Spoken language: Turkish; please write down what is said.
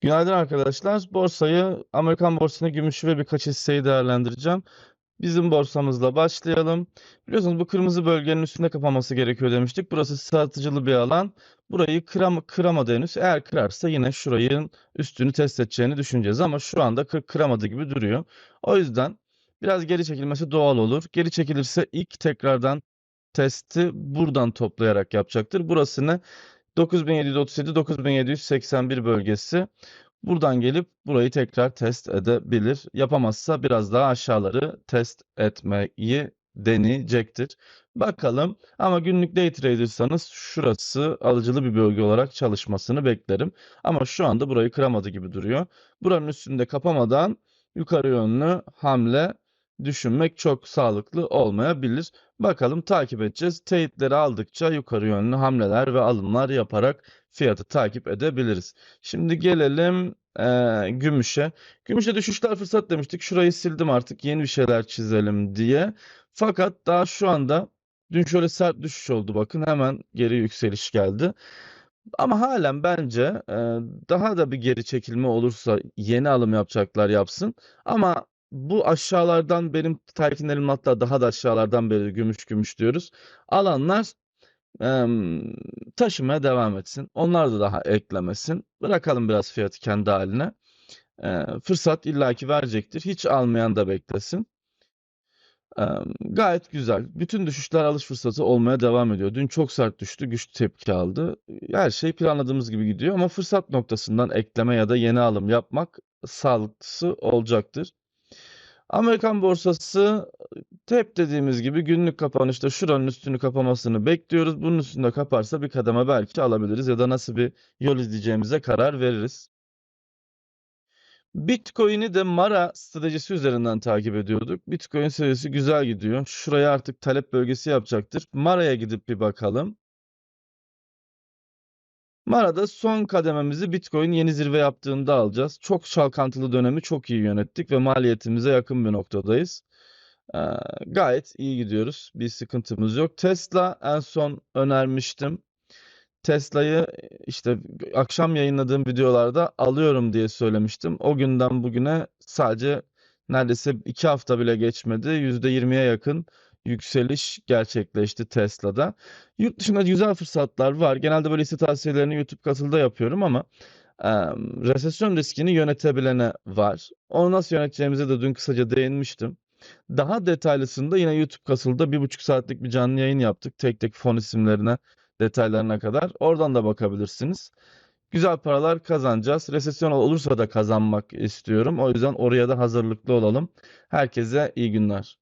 Günaydın arkadaşlar. Borsayı, Amerikan borsasını, gümüşü ve birkaç hisseyi değerlendireceğim. Bizim borsamızla başlayalım. Biliyorsunuz bu kırmızı bölgenin üstünde kapanması gerekiyor demiştik. Burası satıcılı bir alan. Burayı kıram kıramadı henüz. Eğer kırarsa yine şurayın üstünü test edeceğini düşüneceğiz. Ama şu anda kır kıramadı gibi duruyor. O yüzden biraz geri çekilmesi doğal olur. Geri çekilirse ilk tekrardan testi buradan toplayarak yapacaktır. Burası ne? 9737 9781 bölgesi. Buradan gelip burayı tekrar test edebilir. Yapamazsa biraz daha aşağıları test etmeyi deneyecektir. Bakalım ama günlük day trader'sanız şurası alıcılı bir bölge olarak çalışmasını beklerim. Ama şu anda burayı kıramadı gibi duruyor. Buranın üstünde kapamadan yukarı yönlü hamle düşünmek çok sağlıklı olmayabilir. Bakalım takip edeceğiz. Teyitleri aldıkça yukarı yönlü hamleler ve alımlar yaparak fiyatı takip edebiliriz. Şimdi gelelim eee, gümüşe. Gümüşe düşüşler fırsat demiştik. Şurayı sildim artık yeni bir şeyler çizelim diye. Fakat daha şu anda dün şöyle sert düşüş oldu bakın hemen geri yükseliş geldi. Ama halen bence e, daha da bir geri çekilme olursa yeni alım yapacaklar yapsın. Ama bu aşağılardan benim telkinlerim hatta daha da aşağılardan beri gümüş gümüş diyoruz. Alanlar em, taşımaya devam etsin. Onlar da daha eklemesin. Bırakalım biraz fiyatı kendi haline. E, fırsat illaki verecektir. Hiç almayan da beklesin. Em, gayet güzel. Bütün düşüşler alış fırsatı olmaya devam ediyor. Dün çok sert düştü, güçlü tepki aldı. Her şey planladığımız gibi gidiyor ama fırsat noktasından ekleme ya da yeni alım yapmak sağlıklısı olacaktır. Amerikan borsası hep dediğimiz gibi günlük kapanışta şuranın üstünü kapamasını bekliyoruz. Bunun üstünde kaparsa bir kademe belki alabiliriz ya da nasıl bir yol izleyeceğimize karar veririz. Bitcoin'i de Mara stratejisi üzerinden takip ediyorduk. Bitcoin serisi güzel gidiyor. Şuraya artık talep bölgesi yapacaktır. Mara'ya gidip bir bakalım. Mara'da son kadememizi Bitcoin yeni zirve yaptığında alacağız. Çok çalkantılı dönemi çok iyi yönettik ve maliyetimize yakın bir noktadayız. Ee, gayet iyi gidiyoruz. Bir sıkıntımız yok. Tesla en son önermiştim. Tesla'yı işte akşam yayınladığım videolarda alıyorum diye söylemiştim. O günden bugüne sadece neredeyse iki hafta bile geçmedi. %20'ye yakın yükseliş gerçekleşti Tesla'da. Yurt dışında güzel fırsatlar var. Genelde böyle hisse tavsiyelerini YouTube katılda yapıyorum ama e, resesyon riskini yönetebilene var. Onu nasıl yöneteceğimize de dün kısaca değinmiştim. Daha detaylısında yine YouTube kasılda bir buçuk saatlik bir canlı yayın yaptık. Tek tek fon isimlerine, detaylarına kadar. Oradan da bakabilirsiniz. Güzel paralar kazanacağız. Resesyon olursa da kazanmak istiyorum. O yüzden oraya da hazırlıklı olalım. Herkese iyi günler.